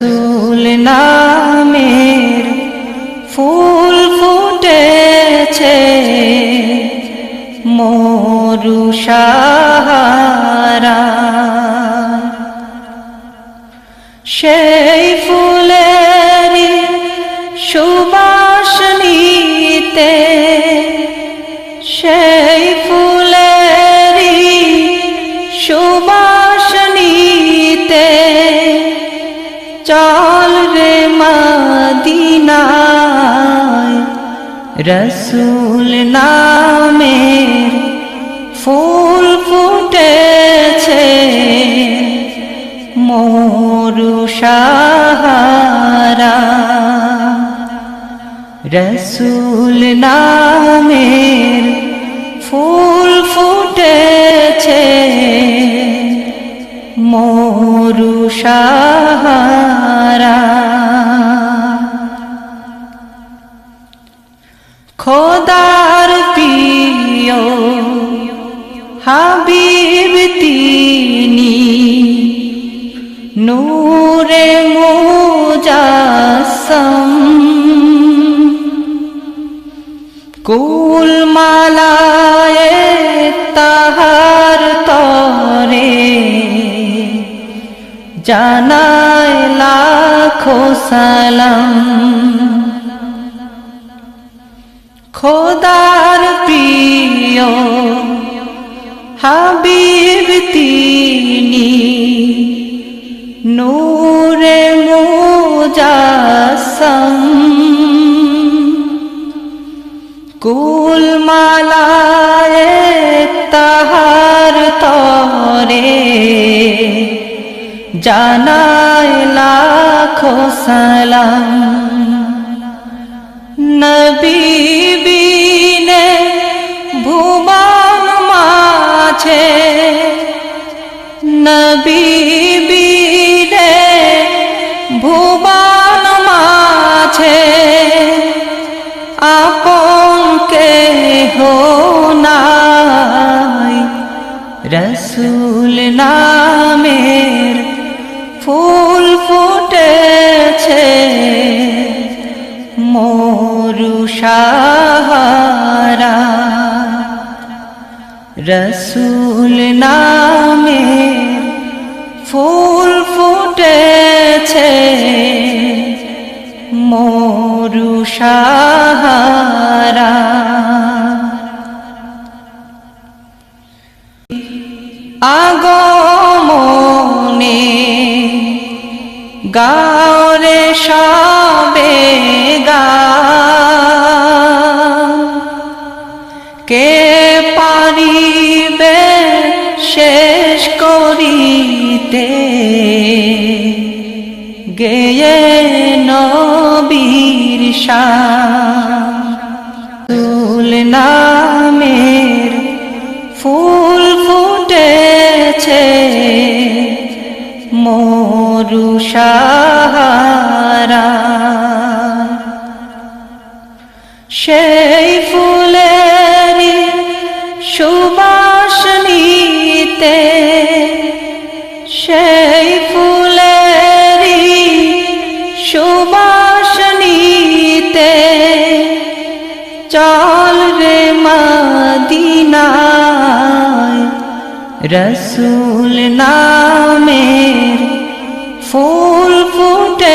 ফুল নামের ফুল ফুটেছে মরুষারা সেই ফুলের চল রে মদিনায় রসুল নামের ফুল ফুটেছে মরু সাহারা। রসুল নামের ফুল ফুটেছে হাবিব তিনি। নূরে মুজাসম। কুল মালায় তাহার তরে জানায় লাখো সালাম। খোদার প্রিয় নূরে মুজাসম। কুল মালায় তাহার তরে জানায় লাখো সালাম। নবী বিনে ভুবন মাঝে নবী মাঝে আপন কে হো নাই। রসুল নামের ফুল ফুটেছে। মরু সাহারা। রসুল নামের ফুল ফুটেছে। সাহারা। আগমনে গাওরে সবে গা। কে পারিবে শেষ করিতে? গেয়ে নবীর শাহ নামের ফুল ফুটেছে মরু সেই ফুলের সুবাস রসুল নামের ফুল ফুটেছে